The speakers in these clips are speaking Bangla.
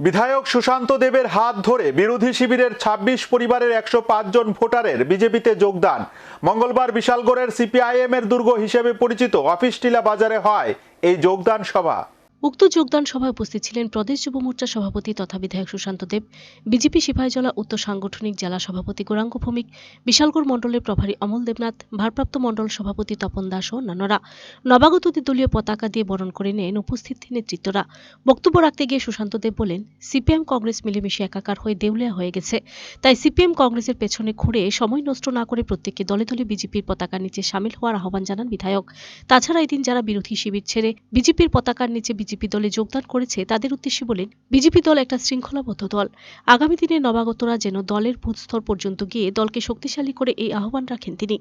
বিধায়ক সুশান্ত দেবের হাত ধরে বিরোধী শিবিরের ২৬ পরিবারের একশো পাঁচ জন ভোটারের বিজেপিতে যোগদান। মঙ্গলবার বিশালগড়ের সিপিআইএম এর দুর্গ হিসেবে পরিচিত অফিস টিলা বাজারে হয় এই যোগদান সভা। উক্ত যোগদান সভায় উপস্থিত ছিলেন প্রদেশ যুব মোর্চা সভাপতি তথা বিধায়ক সুশান্ত দেব, বিজেপি সিপাহীজলা উত্তর সাংগঠনিক জেলা সভাপতি গৌরাঙ্গ ভৌমিক, বিশালগড় মণ্ডলের প্রভারী অমল দেবনাথ, ভারপ্রাপ্ত মণ্ডল সভাপতি তপন দাস ও অন্যান্যরা নবাগতদের দলীয় পতাকা দিয়ে বরণ করে নেন উপস্থিত নেতৃত্বরা। বক্তব্য রাখতে গিয়ে সুশান্ত দেব বলেন, সিপিএম কংগ্রেস মিলেমিশে একাকার হয়ে দেউলিয়া হয়ে গেছে। তাই সিপিএম কংগ্রেসের পেছনে ঘুরে সময় নষ্ট না করে প্রত্যেককে দলে দলে বিজেপির পতাকার নিচে সামিল হওয়ার আহ্বান জানান বিধায়ক। তাছাড়া এদিন যারা বিরোধী শিবির ছেড়ে বিজেপির পতাকার নিচে বিজেপি দলে যোগদান করেছে তাদের উদ্দেশ্যে বলেন, বিজেপি দল একটা শৃঙ্খলাবদ্ধ দল। আগামী দিনে নবাগতরা যেন দলের বুথ স্তর পর্যন্ত গিয়ে দলকে শক্তিশালী করে এই আহ্বান রাখেন তিনি।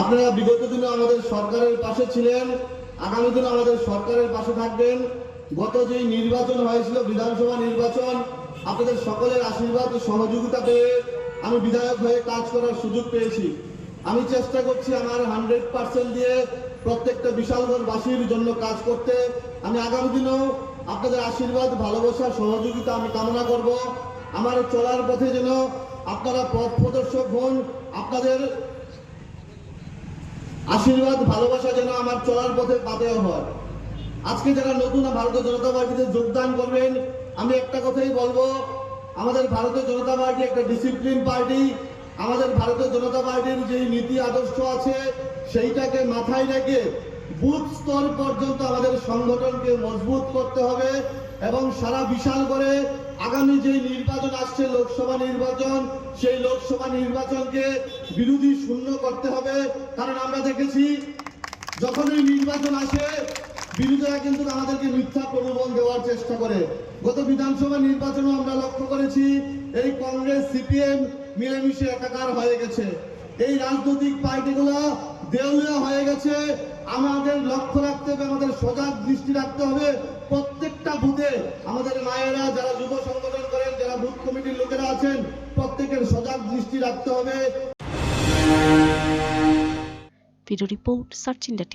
আপনারা বিগত দিনে আমাদের সরকারের পাশে ছিলেন, আগামী দিনে আমাদের সরকারের পাশে থাকবেন। গত যে নির্বাচন হয়েছিল, বিধানসভা নির্বাচন, আপনাদের সকলের আশীর্বাদ ও সহযোগিতা পেয়ে আমি বিধায়ক হয়ে কাজ করার সুযোগ পেয়েছি। আমি চেষ্টা করছি আমার হান্ড্রেড পার্সেন্ট দিয়ে প্রত্যেকটা বিশালগড়বাসীর জন্য কাজ করতে আমি আগামী দিনেও আপনাদের আশীর্বাদ, ভালোবাসা, সহযোগিতা আমি কামনা করব। আমার চলার পথে যেন আপনারা পথ প্রদর্শক হন, আপনাদের আশীর্বাদ, ভালোবাসা যেন আমার চলার পথে পাতেও হয়। আজকে যারা নতুন ভারতীয় জনতা পার্টিতে যোগদান করবেন, আমি একটা কথাই বলব, আমাদের ভারতীয় জনতা পার্টি একটা ডিসিপ্লিন পার্টি। আমাদের ভারতীয় জনতা পার্টির যে নীতি আদর্শ আছে, সেইটাকে মাথায় রেখে বুথ স্তর পর্যন্ত আমাদের সংগঠনকে মজবুত করতে হবে এবং সারা বিশাল করে আগামী যে নির্বাচন আসছে, লোকসভা নির্বাচন, সেই লোকসভা নির্বাচনকে বিরোধী শূন্য করতে হবে। কারণ আমরা দেখেছি, যখনই নির্বাচন আসে, বিরোধীরা কিন্তু আমাদেরকে মিথ্যা প্রলোভন দেওয়ার চেষ্টা করে। গত বিধানসভা নির্বাচনে আমরা লক্ষ্য করেছি, এই কংগ্রেস, সিপিএম মিলেমিশে একাকার হয়ে গেছে। এই রাজনৈতিক পার্টিগুলো দেউলিয়া হয়ে গেছে। আমাদের লক্ষ্য রাখতে হবে, আমাদের সজাগ দৃষ্টি রাখতে হবে। প্রত্যেকটা বুথে আমাদের মায়েরা, যারা যুব সংগঠন করেন, যারা বুথ কমিটির লোকেরা আছেন, প্রত্যেকের সজাগ দৃষ্টি রাখতে হবে। Video report search India